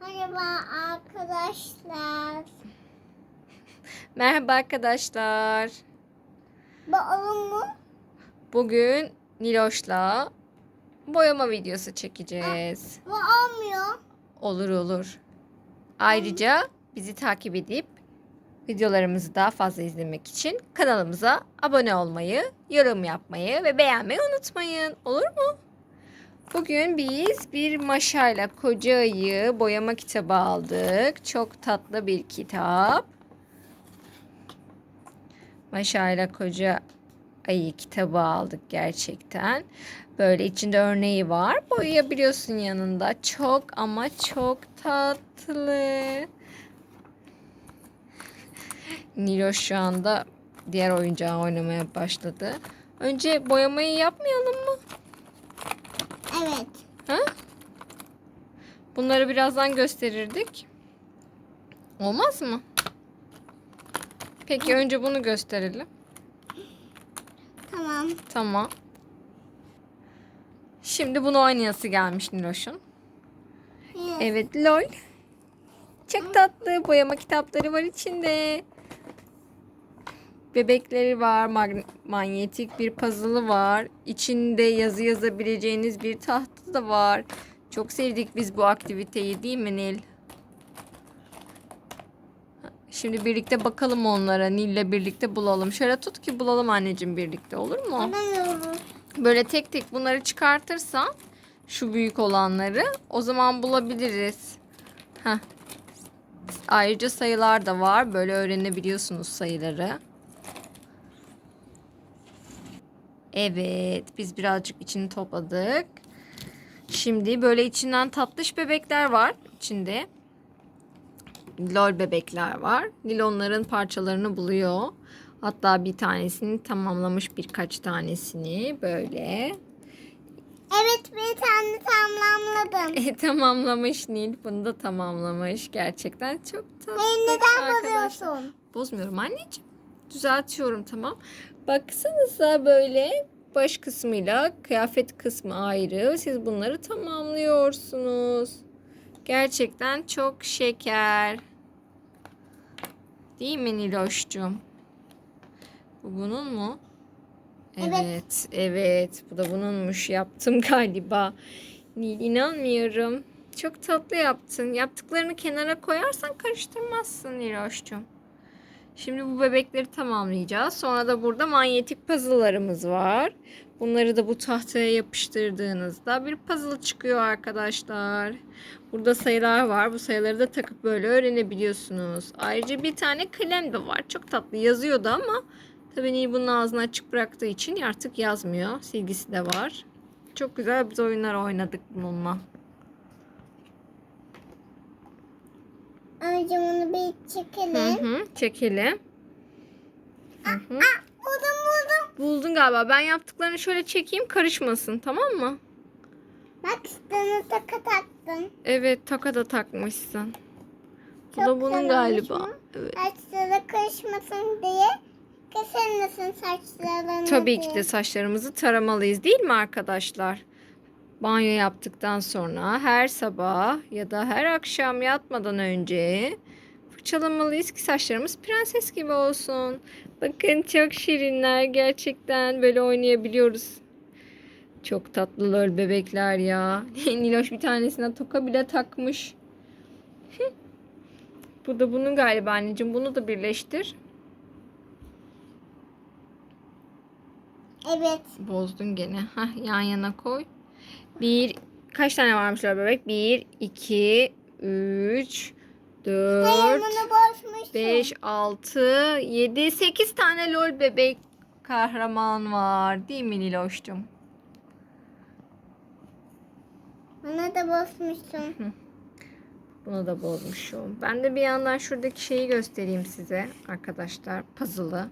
Merhaba arkadaşlar. Merhaba arkadaşlar. Bu olur mu? Bugün Niloş'la boyama videosu çekeceğiz. Bu olmuyor. Olur olur. Ayrıca bizi takip edip videolarımızı daha fazla izlemek için kanalımıza abone olmayı, yorum yapmayı ve beğenmeyi unutmayın. Olur mu? Bugün biz bir maşayla koca ayı boyama kitabı aldık. Çok tatlı bir kitap. Maşayla koca ayı kitabı aldık gerçekten. Böyle içinde örneği var. Boyayabiliyorsun yanında. Çok ama çok tatlı. Niloş şu anda diğer oyuncağı oynamaya başladı. Önce boyamayı yapmayalım mı? Evet. Ha? Bunları birazdan gösterirdik. Olmaz mı? Peki önce bunu gösterelim. Tamam. Tamam. Şimdi bunu oynayası gelmiş Niloş'un. Evet. Evet lol. Çok tatlı boyama kitapları var içinde. Bebekleri var, manyetik bir puzzle'ı var. İçinde yazı yazabileceğiniz bir tahta da var. Çok sevdik biz bu aktiviteyi değil mi Nil? Şimdi birlikte bakalım onlara. Nil'le birlikte bulalım. Şöyle tut ki bulalım anneciğim birlikte olur mu? Alamıyoruz. Böyle tek tek bunları çıkartırsan şu büyük olanları o zaman bulabiliriz. Heh. Ayrıca sayılar da var. Böyle öğrenebiliyorsunuz sayıları. Evet, biz birazcık içini topladık. Şimdi böyle içinden tatlış bebekler var içinde. Lol bebekler var. Nil onların parçalarını buluyor. Hatta bir tanesini tamamlamış birkaç tanesini böyle. Evet bir tane tamamladım. E, tamamlamış Nil. Bunu da tamamlamış. Gerçekten çok tatlı. Beni neden arkadaşlar. bozuyorsun? Bozmuyorum anneciğim. Düzeltiyorum tamam. Baksanıza böyle baş kısmıyla kıyafet kısmı ayrı. Siz bunları tamamlıyorsunuz. Gerçekten çok şeker. Değil mi Niloş'cum? Bu bunun mu? Evet. Evet, evet. Bu da bununmuş. Yaptım galiba. Nil inanmıyorum. Çok tatlı yaptın. Yaptıklarını kenara koyarsan karıştırmazsın Niloş'cum. Şimdi bu bebekleri tamamlayacağız. Sonra da burada manyetik puzzle'larımız var. Bunları da bu tahtaya yapıştırdığınızda bir puzzle çıkıyor arkadaşlar. Burada sayılar var. Bu sayıları da takıp böyle öğrenebiliyorsunuz. Ayrıca bir tane kalem de var. Çok tatlı yazıyordu ama tabii Nil bunun ağzını açık bıraktığı için artık yazmıyor. Silgisi de var. Çok güzel biz oyunlar oynadık bununla. Önce bunu bir Hı çekelim. hı, çekelim. Hı hı. Aa, buldum buldum. Buldun galiba. Ben yaptıklarını şöyle çekeyim karışmasın tamam mı? Bak üstüne taka taktım. Evet taka da takmışsın. Bu Çok da bunun galiba. Evet. Saçları karışmasın diye kesilmesin saçlarını Tabii diye. ki de saçlarımızı taramalıyız değil mi arkadaşlar? Banyo yaptıktan sonra her sabah ya da her akşam yatmadan önce fırçalamalıyız ki saçlarımız prenses gibi olsun. Bakın çok şirinler gerçekten böyle oynayabiliyoruz. Çok tatlılar bebekler ya. Niloş bir tanesine toka bile takmış. Bu da bunun galiba anneciğim. Bunu da birleştir. Evet. Bozdun gene. Hah, yan yana koy. Bir kaç tane varmış öyle bebek? Bir, iki, üç, dört, beş, altı, yedi, sekiz tane lol bebek kahraman var. Değil mi Niloş'cum? Bana da bozmuşsun. Bunu da bozmuşum. Ben de bir yandan şuradaki şeyi göstereyim size arkadaşlar. Puzzle'ı.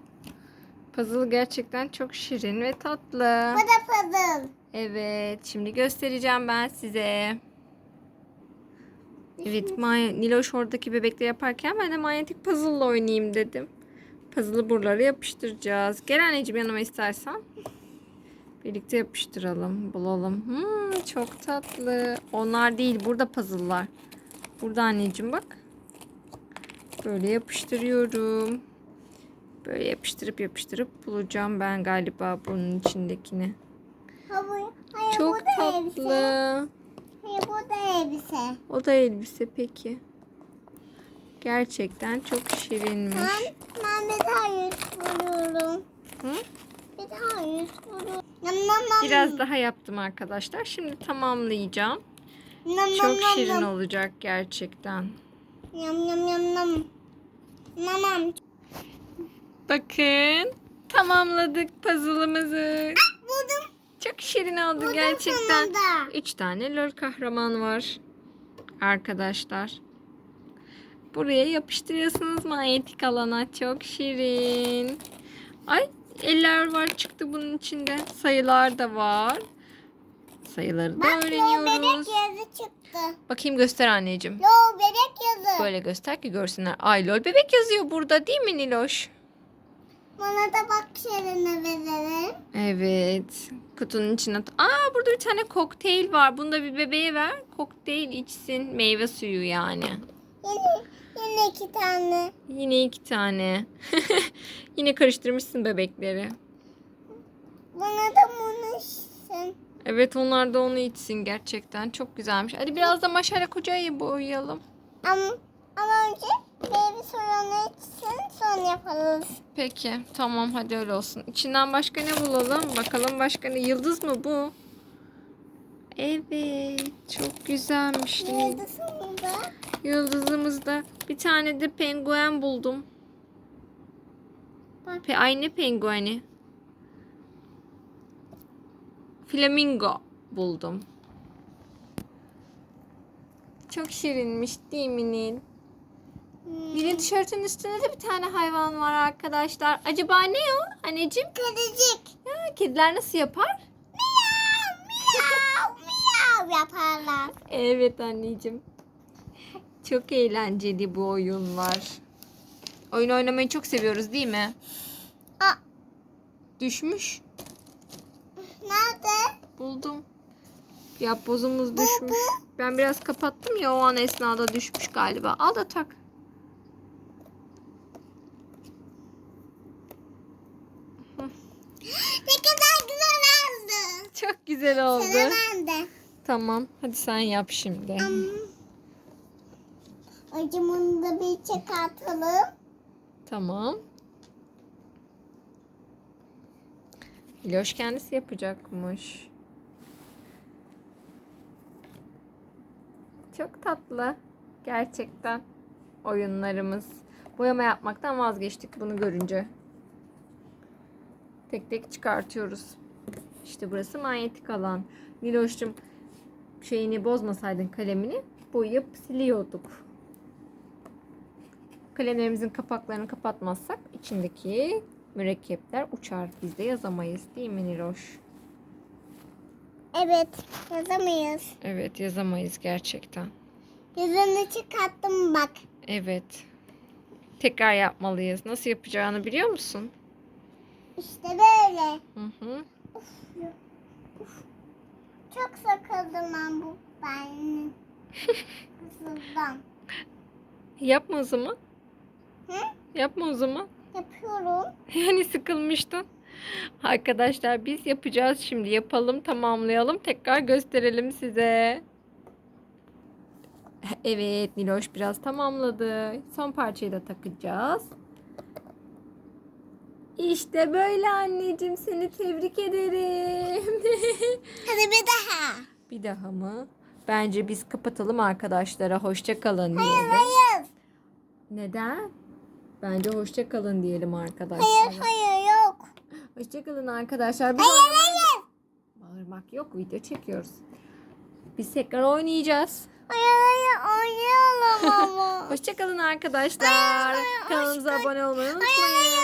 Puzzle gerçekten çok şirin ve tatlı. Bu da puzzle. Evet, şimdi göstereceğim ben size. Evet, Niloş oradaki bebekle yaparken ben de manyetik puzzle'la oynayayım dedim. Puzzle'ı buralara yapıştıracağız. Gel anneciğim yanıma istersen. Birlikte yapıştıralım, bulalım. Hmm, çok tatlı. Onlar değil, burada puzzle'lar. Burada anneciğim bak. Böyle yapıştırıyorum. Böyle yapıştırıp yapıştırıp bulacağım ben galiba bunun içindekini. Hayır Çok bu da elbise. tatlı. Hayır bu da elbise. O da elbise peki. Gerçekten çok şirinmiş. Ben, ben bir daha yüz vuruyorum. Hı? Bir daha yüz vuruyorum. Nam nam nam. Biraz daha yaptım arkadaşlar. Şimdi tamamlayacağım. Nam nam Çok nam şirin nam. olacak gerçekten. Yam yam nam. Nam nam. Bakın tamamladık puzzle'ımızı. Buldum. Çok şirin oldu Buldum gerçekten. sonunda. Üç tane lol kahraman var. Arkadaşlar. Buraya yapıştırıyorsunuz manyetik alana. Çok şirin. Ay eller var çıktı bunun içinde. Sayılar da var. Sayıları da Bak öğreniyoruz. yazı çıktı. Bakayım göster anneciğim. Yo bebek yazı. Böyle göster ki görsünler. Ay lol bebek yazıyor burada değil mi Niloş? Bana da bak şerine verelim. Evet. Kutunun içine... Aa burada bir tane kokteyl var. Bunu da bir bebeğe ver. Kokteyl içsin. Meyve suyu yani. Yine, yine iki tane. Yine iki tane. Yine karıştırmışsın bebekleri. Bana da bunu içsin. Evet onlar da onu içsin gerçekten. Çok güzelmiş. Hadi biraz da maşale kocayı boyayalım. Ama, ama önce baby sorunu içsin sonra yaparız. Peki tamam hadi öyle olsun. İçinden başka ne bulalım? Bakalım başka ne? Yıldız mı bu? Evet çok güzelmiş. Yıldızında. Yıldızımızda bir tane de penguen buldum. Bak. Pe ay ne pengueni? Flamingo buldum. Çok şirinmiş değil mi Nil? Hmm. Nil'in tişörtünün üstünde de bir tane hayvan var arkadaşlar. Acaba ne o anneciğim? Kedicik. Ya, kediler nasıl yapar? Miyav miyav miyav yaparlar. Evet anneciğim. Çok eğlenceli bu oyunlar. Oyun oynamayı çok seviyoruz değil mi? Aa, Düşmüş. nerede? Buldum. Yapbozumuz düşmüş. Ben biraz kapattım ya o an esnada düşmüş galiba. Al da tak. Ne kadar güzel oldu. Çok güzel oldu. Sıra bende. Tamam. Hadi sen yap şimdi. Acımını da bir çıkartalım. Tamam. Hiloş kendisi yapacakmış. Çok tatlı. Gerçekten. Oyunlarımız. Boyama yapmaktan vazgeçtik bunu görünce. Tek tek çıkartıyoruz. İşte burası manyetik alan. Niloş'cum şeyini bozmasaydın kalemini boyayıp siliyorduk. Kalemlerimizin kapaklarını kapatmazsak içindeki mürekkepler uçar. Biz de yazamayız değil mi Niloş? Evet yazamayız. Evet yazamayız gerçekten. Yüzünü çıkarttım bak. Evet. Tekrar yapmalıyız. Nasıl yapacağını biliyor musun? İşte böyle. Hı hı. Çok sıkıldım ben bu benim. Kızıldan. Yapma o zaman. Hı? Yapma o zaman. Yapıyorum. Yani sıkılmıştın. Arkadaşlar biz yapacağız şimdi. Yapalım, tamamlayalım. Tekrar gösterelim size. Evet, Niloş biraz tamamladı. Son parçayı da takacağız. İşte böyle anneciğim seni tebrik ederim. Hadi bir daha. Bir daha mı? Bence biz kapatalım arkadaşlara. Hoşça kalın diyelim. Hayır. Neden? Bence hoşça kalın diyelim arkadaşlara. Hayır hayır yok. Hoşçakalın arkadaşlar. Biz Hayır oynamaya- hayır. Bağırmak yok. Video çekiyoruz. Biz tekrar oynayacağız. Hayır hayır oynayalım ama. Hoşçakalın arkadaşlar. Hayır, hayır, Kanalımıza hoşça- abone olmayı Hayır unutmayın. hayır